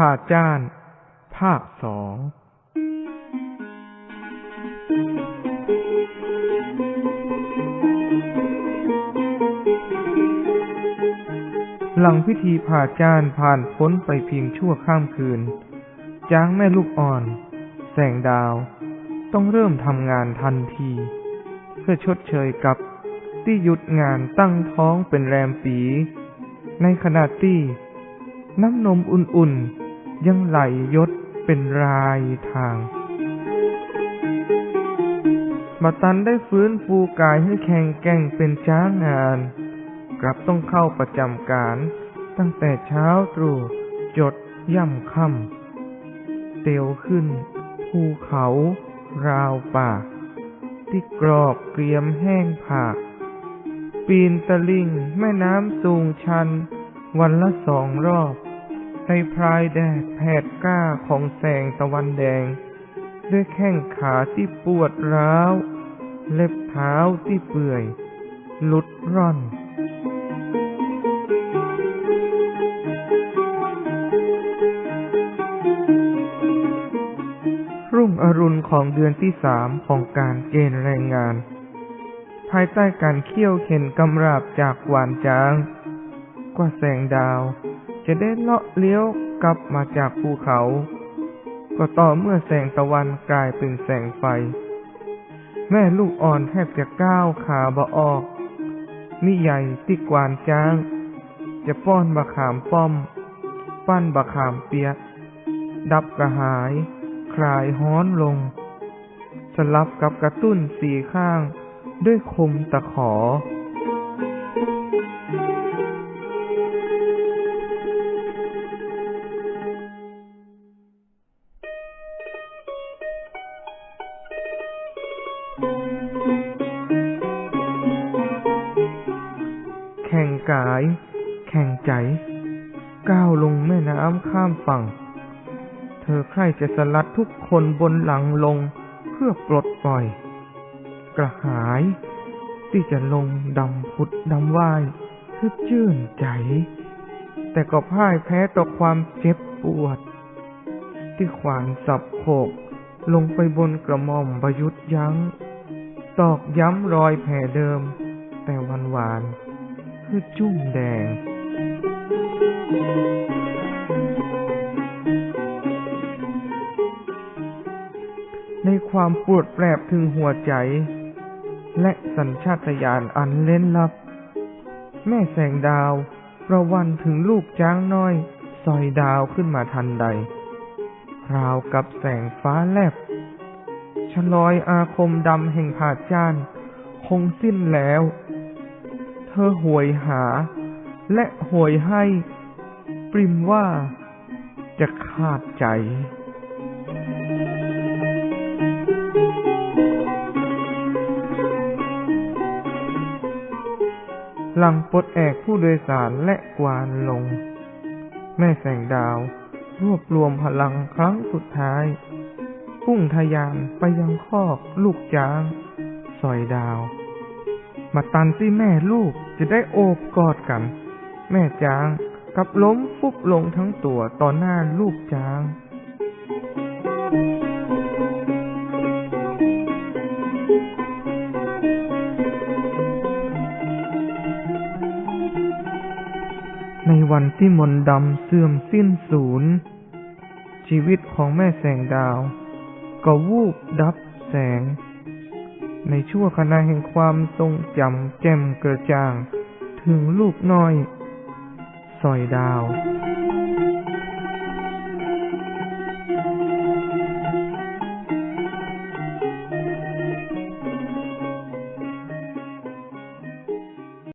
ผ่าจ้าน ภาคสองหลังพิธีผ่าจ้านผ่านพ้นไปเพียงชั่วข้ามคืน จ้างแม่ลูกอ่อน แสงดาว ต้องเริ่มทำงานทันที เพื่อชดเชยกับที่หยุดงานตั้งท้องเป็นแรมปี ในขณะที่น้ำนมอุ่นๆ ยังไหลยดเป็นรายทางมาตันได้ฟื้นฟูกายให้แข็งแกร่งเป็นจ้างงาน กลับต้องเข้าประจำการ ตั้งแต่เช้าตรู่จดย่ำค่ำเตียวขึ้น ภูเขา ราวป่า ที่กรอบเกรียมแห้งผากปีนตะลิ่งแม่น้ำสูงชัน วันละสองรอบ ในพรายแดดแผดกล้าของแสงตะวันแดง ด้วยแข้งขาที่ปวดร้าว เล็บเท้าที่เปื่อย หลุดร่อนรุ่งอรุณของเดือนที่สามของการเกณฑ์แรงงาน ภายใต้การเคี่ยวเข็นกำราบจากหวานจาง กว่าแสงดาว จะได้เลาะเลี้ยวกลับมาจากภูเขา ก็ต่อเมื่อแสงตะวันกลายเป็นแสงไฟ แม่ลูกอ่อนแทบจะก้าวขาบ่ออก มิใหญ่ที่กวานจ้าง จะป้อนบะขามป้อม ปั้นบะขามเปียก ดับกระหาย คลายฮ้อนลง สลับกับกระตุ้นสีข้างด้วยคมตะขอ แข่งกาย แข่งใจ ก้าวลงแม่น้ำข้ามฝั่ง เธอใคร่จะสลัดทุกคนบนหลังลงเพื่อปลดปล่อย กระหาย ที่จะลงดำพุดดำว่ายเพื่อชื่นใจ แต่ก็พ่ายแพ้ต่อความเจ็บปวด ที่ขวานสับโขกลงไปบนกระหม่อมประยุทธ์ยัง้ง ตอกย้ำรอยแผลเดิม แต่วันหวานคือจุ่มแดง ในความปวดแปรบถึงหัวใจ และสัญชาตญาณอันเล่นลับ แม่แสงดาวประวันถึงลูกจ้างน้อยซอยดาวขึ้นมาทันใด ราวกับแสงฟ้าแลบ ชลอยอาคมดำแห่งผาจ้าน คงสิ้นแล้ว เธอหวยหา และหวยให้ ปริมว่าจะขาดใจหลังปลดแอกผู้โดยสารและกวานลง แม่แสงดาวรวบรวมพลังครั้งสุดท้าย พุ่งทะยานไปยังคอกลูกจ้างสอยดาว มาตันที่แม่ลูกจะได้โอบกอดกัน แม่จ้างกับล้มฟุบลงทั้งตัวต่อหน้าลูกจ้างในวันที่มนดำเสื่อมสิ้นสูญชีวิตของแม่แสงดาว ก็วูบดับแสง ในชั่วขณะแห่งความทรงจำแจ่มกระจ่าง ถึงลูกน้อย สอยดาว